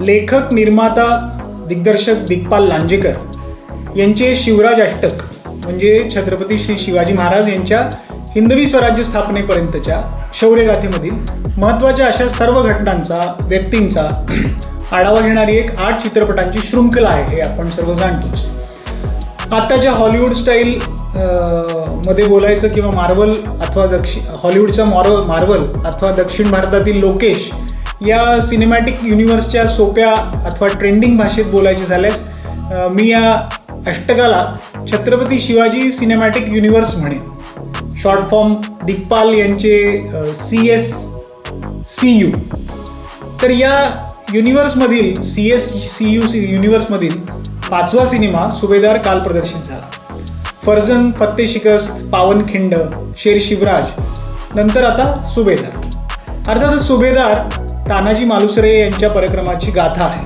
लेखक निर्माता दिग्दर्शक दिग्पाल लांजेकर यांचे शिवराज अष्टक म्हणजे छत्रपती श्री शिवाजी महाराज यांच्या हिंदवी स्वराज्य स्थापनेपर्यंतच्या शौर्यगाथेमधील महत्त्वाच्या अशा सर्व घटनांचा व्यक्तींचा आढावा घेणारी एक आठ चित्रपटांची शृंखला आहे हे आपण सर्व जाणतोच. आत्ताच्या हॉलिवूड स्टाईल मध्ये बोलायचं किंवा मार्वल अथवा दक्षिण हॉलिवूडचा मॉर्व मार्वल अथवा दक्षिण भारतातील लोकेश या सिनेमॅटिक युनिव्हर्सच्या सोप्या अथवा ट्रेंडिंग भाषेत बोलायचे झाल्यास मी या अष्टकाला छत्रपती शिवाजी सिनेमॅटिक युनिव्हर्स म्हणेन. शॉर्ट फॉर्म दिग्पाल यांचे सी एस सी यू तर या युनिव्हर्समधील C S C U C युनिव्हर्समधील पाचवा सिनेमा सुभेदार काल प्रदर्शित झाला. फर्जन फत्ते शिकस्त पावनखिंड शेर शिवराज नंतर आता सुभेदार. अर्थातच सुभेदार तानाजी मालुसरे यांच्या पराक्रमाची गाथा आहे.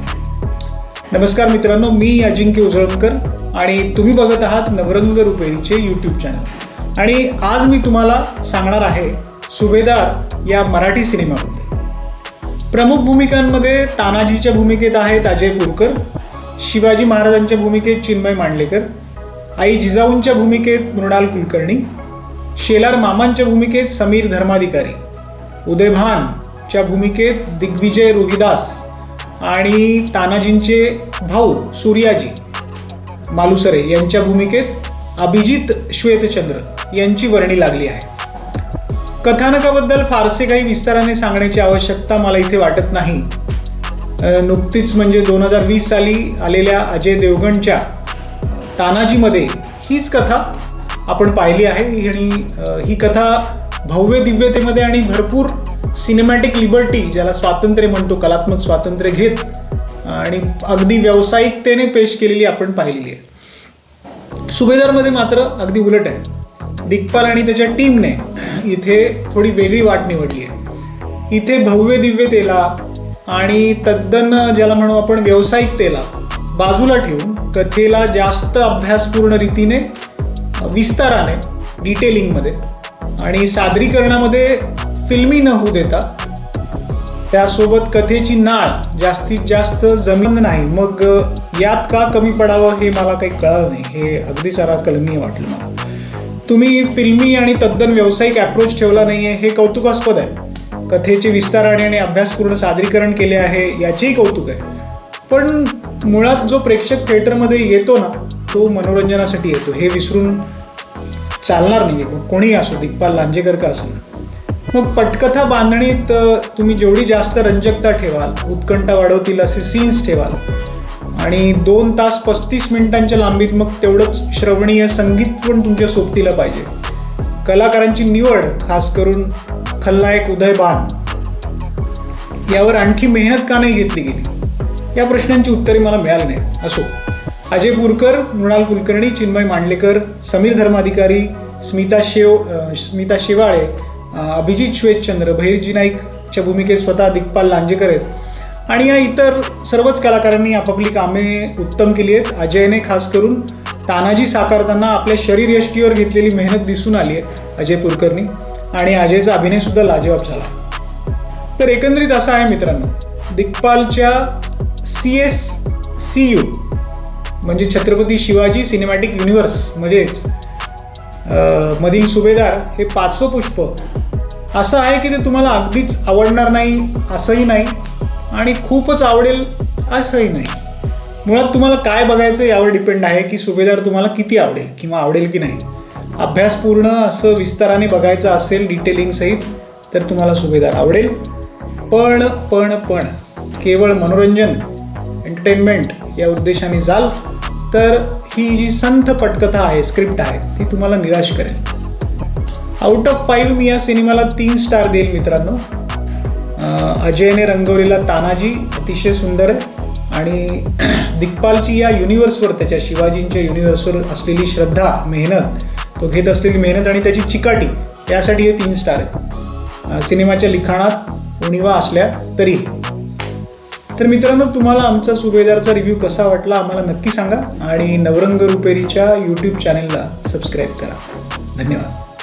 नमस्कार मित्रांनो मी अजिंक्य उजळकर आणि तुम्ही बघत आहात नवरंग रुपेरीचे यूट्यूब चॅनल आणि आज मी तुम्हाला सांगणार आहे सुभेदार या मराठी सिनेमाबद्दल प्रमुख भूमिकांमध्ये तानाजीच्या भूमिकेत आहेत अजय कुरकर शिवाजी महाराजांच्या भूमिकेत चिन्मय मांडलेकर आई जिजाऊंच्या भूमिकेत मृणाल कुलकर्णी शेलार मामांच्या भूमिकेत समीर धर्माधिकारी च्या भूमिकेत दिग्विजय रोहिदास आणि तानाजींचे भाऊ सूर्याजी मालुसरे यांच्या भूमिकेत अभिजित श्वेतचंद्र यांची वर्णी लागली आहे. कथानकाबद्दल फारसे काही विस्ताराने सांगण्याची आवश्यकता मला इथे वाटत नाही. नुकतीच म्हणजे दोन हजार वीस साली आलेल्या अजय देवगणच्या तानाजीमध्ये हीच कथा आपण पाहिली आहे आणि ही कथा भव्य दिव्यतेमध्ये आणि भरपूर सिनेमॅटिक लिबर्टी ज्याला स्वातंत्र्य म्हणतो कलात्मक स्वातंत्र्य घेत आणि अगदी व्यावसायिकतेने पेश केलेली आपण पाहिलेली आहे. सुभेदारमध्ये मात्र अगदी उलट आहे. दिग्पाल आणि त्याच्या टीमने इथे थोडी वेगळी वाट निवडली आहे. इथे भव्य दिव्यतेला आणि तद्दन ज्याला म्हणू आपण व्यावसायिकतेला बाजूला ठेवून कथेला जास्त अभ्यासपूर्ण रीतीने विस्ताराने डिटेलिंगमध्ये आणि सादरीकरणामध्ये फिल्मी न होऊ देता त्यासोबत कथेची नाळ जास्तीत जास्त जमीन नाही मग यात का कमी पडावं हे मला काही कळलं नाही. हे अगदी सारा कलनीय वाटलं मला. तुम्ही फिल्मी आणि तद्दन व्यावसायिक अप्रोच ठेवला नाही आहे हे कौतुकास्पद आहे. कथेचे विस्ताराने आणि अभ्यासपूर्ण सादरीकरण केले आहे याचेही कौतुक आहे. पण मुळात जो प्रेक्षक थिएटरमध्ये येतो ना तो मनोरंजनासाठी येतो. हे विसरून चालणार नाही मग कोणीही असो दिग्पाल लांजेकर का असणार मग पटकथा बांधणीत तुम्ही जेवढी जास्त रंजकता ठेवाल उत्कंठा वाढवतील असे सीन्स ठेवाल आणि दोन तास पस्तीस मिनिटांच्या लांबीत मग तेवढंच श्रवणीय संगीत पण तुमच्या सोबतीला पाहिजे. कलाकारांची निवड खास करून खलनायक उदय बाण यावर आणखी मेहनत का नाही घेतली गेली? या प्रश्नांची उत्तरे मला मिळाली नाही असो. अजय पुरकर मृणाल कुलकर्णी चिन्मय मांडलेकर समीर धर्माधिकारी स्मिता शेव स्मिता शेवाळे अभिजित श्वेतचंद्र भैरजी नाईकच्या भूमिकेत स्वतः दिग्पाल लांजेकर आहेत. आणि या इतर सर्वच कलाकारांनी आपापली कामे उत्तम केली आहेत. अजयने खास करून तानाजी साकारताना आपल्या शरीर यष्टीवर घेतलेली मेहनत दिसून आली आहे अजय पुरकरनी आणि अजयचा अभिनयसुद्धा लाजवाब झाला. तर एकंदरीत असं आहे मित्रांनो दिग्पालच्या सी एस सी यू म्हणजे छत्रपती शिवाजी सिनेमॅटिक युनिव्हर्स म्हणजेच मधील सुभेदार हे पाचवं पुष्प असं आहे की ते तुम्हाला अगदीच आवडणार नाही असंही नाही आणि खूपच आवडेल असंही नाही. मुळात तुम्हाला काय बघायचं यावर डिपेंड आहे की सुभेदार तुम्हाला किती आवडेल किंवा आवडेल की नाही. अभ्यासपूर्ण असं विस्ताराने बघायचं असेल डिटेलिंगसहित तर तुम्हाला सुभेदार आवडेल. पण पण पण केवळ मनोरंजन एंटरटेनमेंट या उद्देशाने जाल तर ही जी संथ पटकथा आहे स्क्रिप्ट आहे ती तुम्हाला निराश करेल. आउट ऑफ फाईव्ह मी या सिनेमाला तीन स्टार देईल मित्रांनो. अजयने रंगवलेला तानाजी अतिशय सुंदर आहे. आणि दिग्पालची या युनिव्हर्सवर त्याच्या शिवाजींच्या युनिव्हर्सवर असलेली श्रद्धा मेहनत तो घेत असलेली मेहनत आणि त्याची चिकाटी यासाठी हे तीन स्टार आहेत. सिनेमाच्या लिखाणात उणीवा असल्या तरी. तर मित्रांनो तुम्हाला आमचा सुभेदारचा रिव्ह्यू कसा वाटला आम्हाला नक्की सांगा आणि नवरंग रुपेरीच्या यूट्यूब चॅनेलला सबस्क्राईब करा. धन्यवाद.